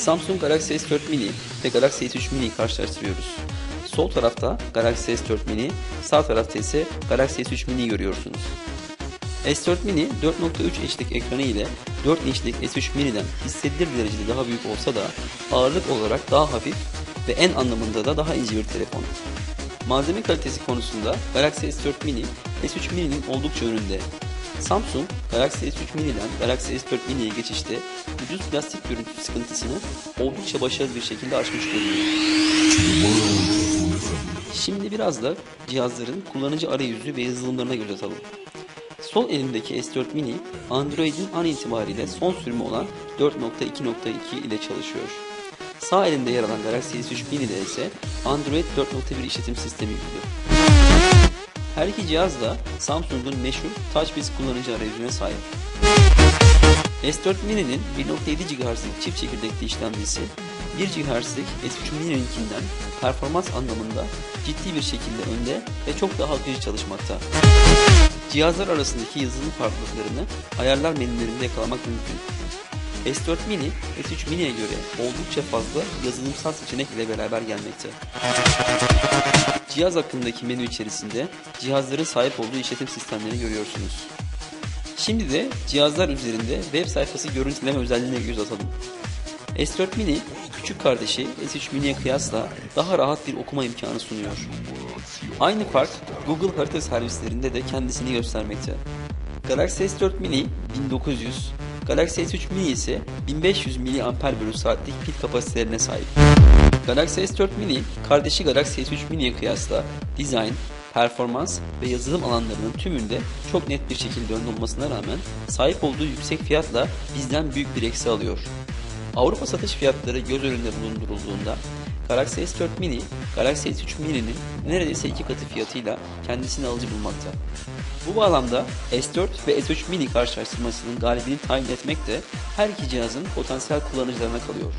Samsung Galaxy S4 Mini ve Galaxy S3 Mini'yi karşılaştırıyoruz. Sol tarafta Galaxy S4 Mini, sağ tarafta ise Galaxy S3 Mini'yi görüyorsunuz. S4 Mini 4.3 inçlik ekranı ile 4 inçlik S3 Mini'den hissedilir derecede daha büyük olsa da ağırlık olarak daha hafif ve en anlamında da daha ince bir telefon. Malzeme kalitesi konusunda Galaxy S4 Mini, S3 Mini'nin oldukça önünde. Samsung, Galaxy S3 Mini'den Galaxy S4 Mini'ye geçişte ucuz plastik görüntü sıkıntısını oldukça başarılı bir şekilde aşmış görünüyor. Şimdi biraz da cihazların kullanıcı arayüzü ve yazılımlarına göz atalım. Sol elimdeki S4 Mini, Android'in an itibariyle son sürümü olan 4.2.2 ile çalışıyor. Sağ elimde yer alan Galaxy S3 Mini'de ise Android 4.1 işletim sistemi yüklü. Her iki cihaz da Samsung'un meşhur TouchWiz kullanıcı arayüzüne sahip. S4 Mini'nin 1.7 GHz'lik çift çekirdekli işlemcisi 1 GHz'lik S3 Mini'ninkinden performans anlamında ciddi bir şekilde önde ve çok daha akıcı çalışmakta. Cihazlar arasındaki yazılım farklılıklarını ayarlar menülerinde yakalamak mümkün. S4 Mini, S3 Mini'ye göre oldukça fazla yazılımsal seçenek ile beraber gelmekte. Cihaz hakkındaki menü içerisinde cihazların sahip olduğu işletim sistemlerini görüyorsunuz. Şimdi de cihazlar üzerinde web sayfası görüntüleme özelliğine göz atalım. S4 Mini küçük kardeşi S3 Mini'ye kıyasla daha rahat bir okuma imkanı sunuyor. Aynı fark Google harita servislerinde de kendisini göstermekte. Galaxy S4 Mini 1900, Galaxy S3 Mini ise 1500 mAh/saatlik pil kapasitelerine sahip. Galaxy S4 Mini, kardeşi Galaxy S3 Mini'ye kıyasla dizayn, performans ve yazılım alanlarının tümünde çok net bir şekilde önde olmasına rağmen sahip olduğu yüksek fiyatla bizden büyük bir eksi alıyor. Avrupa satış fiyatları göz önünde bulundurulduğunda Galaxy S4 Mini, Galaxy S3 Mini'nin neredeyse iki katı fiyatıyla kendisini alıcı bulmakta. Bu bağlamda S4 ve S3 Mini karşılaştırmasının galibini tayin etmek de her iki cihazın potansiyel kullanıcılarına kalıyor.